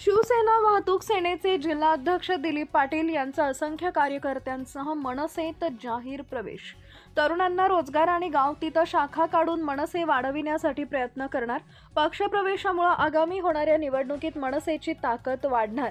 शिवसेना वाहतूक सेनेचे जिल्हाध्यक्ष दिलीप पाटील यांचा असंख्य कार्यकर्त्यांसह मनसेत जाहीर प्रवेश. तरुणांना रोजगार आणि गाव तिथं शाखा काढून मनसे वाढविण्यासाठी प्रयत्न करणार. पक्षप्रवेशामुळे आगामी होणाऱ्या निवडणुकीत मनसेची ताकद वाढणार.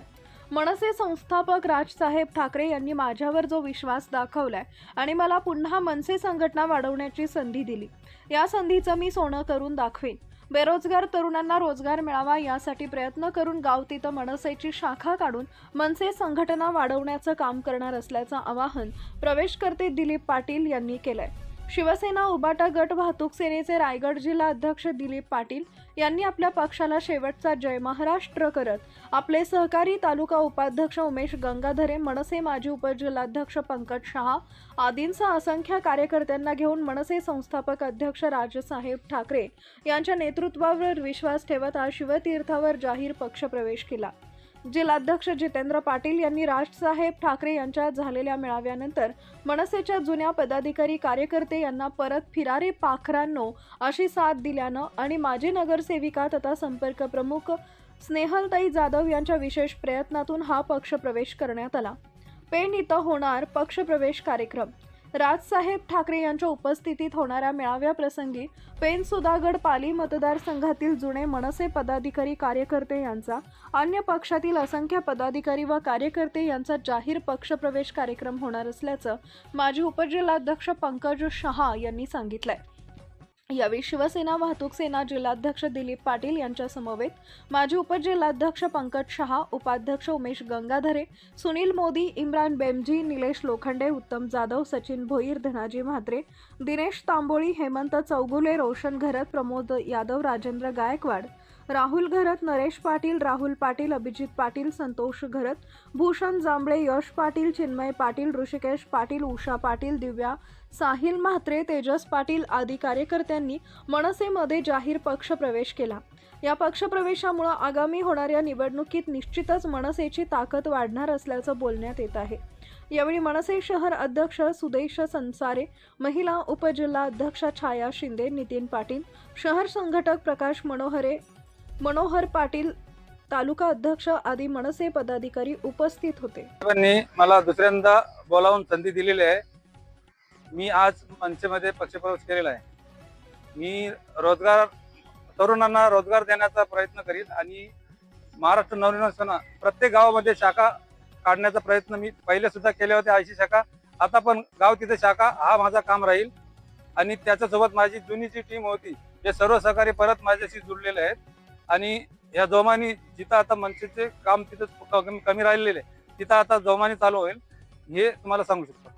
मनसे संस्थापक राजसाहेब ठाकरे यांनी माझ्यावर जो विश्वास दाखवलाय आणि मला पुन्हा मनसे संघटना वाढवण्याची संधी दिली. या संधीचं मी सोनं करून दाखवेन. बेरोजगार तरुणांना रोजगार मिळावा यासाठी प्रयत्न करून गाव तिथं मनसेची शाखा काढून मनसे संघटना वाढवण्याचं काम करणार असल्याचं आवाहन प्रवेशकर्ते दिलीप पाटील यांनी केलंय. शिवसेना उबाटा गट वाहतूक सेनेचे रायगड जिल्हा अध्यक्ष दिलीप पाटील यांनी आपल्या पक्षाला शेवटचा जय महाराष्ट्र करत आपले सहकारी तालुका उपाध्यक्ष उमेश गंगाधरे मनसे माजी उपजिल्हाध्यक्ष पंकज शहा आदींसह असंख्य कार्यकर्त्यांना घेऊन मनसे संस्थापक अध्यक्ष राजसाहेब ठाकरे यांच्या नेतृत्वावर विश्वास ठेवत आज शिवतीर्थावर जाहीर पक्षप्रवेश केला. जिल्हाध्यक्ष जितेंद्र पाटील यांनी राजसाहेब ठाकरे यांच्या झालेल्या मेळाव्यानंतर मनसेच्या जुन्या पदाधिकारी कार्यकर्ते यांना परत फिरारे पाखरांनो अशी साथ दिल्यानं आणि माजी नगरसेविका तथा संपर्क प्रमुख स्नेहलताई जाधव यांच्या विशेष प्रयत्नातून हा पक्ष प्रवेश करण्यात आला. पेण इथं होणार पक्षप्रवेश कार्यक्रम. राजसाहेब ठाकरे यांच्या उपस्थितीत होणाऱ्या मेळाव्याप्रसंगी पेन सुधागड पाली मतदारसंघातील जुने मनसे पदाधिकारी कार्यकर्ते यांचा अन्य पक्षातील असंख्य पदाधिकारी व कार्यकर्ते यांचा जाहीर पक्षप्रवेश कार्यक्रम होणार असल्याचं माजी उपजिल्हाध्यक्ष पंकज शहा यांनी सांगितलंय. यावेळी शिवसेना वाहतूक सेना जिल्हाध्यक्ष दिलीप पाटील यांच्या समवेत माजी उपजिल्हाध्यक्ष पंकज शहा उपाध्यक्ष उमेश गंगाधरे सुनील मोदी इम्रान बेमजी निलेश लोखंडे उत्तम जाधव सचिन भोईर धनाजी म्हात्रे दिनेश तांबोळी हेमंत चौगुले रोशन घरत प्रमोद यादव राजेंद्र गायकवाड राहुल घरत नरेश पाटील राहुल पाटील अभिजित पाटील संतोष घरत भूषण जांभळे यश पाटील चिन्मय पाटील ऋषिकेश पाटील उषा पाटील दिव्या साहिल म्हात्रे तेजस पाटील आदी कार्यकर्त्यांनी मनसेमध्ये जाहीर पक्षप्रवेश केला. या पक्षप्रवेशामुळे आगामी होणाऱ्या निवडणुकीत निश्चितच मनसेची ताकद वाढणार असल्याचं बोलण्यात येत आहे. यावेळी मनसे शहर अध्यक्ष सुदेश संसारे महिला उपजिल्हा अध्यक्ष छाया शिंदे नितीन पाटील शहर संघटक प्रकाश मनोहरे मनोहर पाटील तालुका अध्यक्ष आदी मनसे पदाधिकारी उपस्थित होते. साहेबांनी मला दुसऱ्यांदा बोलावून संधी दिलेली आहे. मी आज मनसेमध्ये पक्षप्रवेश केलेला आहे. मी रोजगार तरुणांना रोजगार देण्याचा प्रयत्न करीन आणि महाराष्ट्र नवनिर्माण प्रत्येक गावामध्ये शाखा काढण्याचा प्रयत्न मी पहिले सुद्धा केले होते ऐंशी शाखा. आता पण गाव तिथे शाखा हा माझा काम राहील. आणि त्याच्यासोबत माझी जुनी जी टीम होती. हे सर्व सहकारी परत माझ्याशी जुळलेले आहेत. आणि या जोमानी जिथं आता मनसेचे काम तिथं कमी राहिलेले तिथं आता जोमानी चालू होईल हे तुम्हाला सांगू शकतो.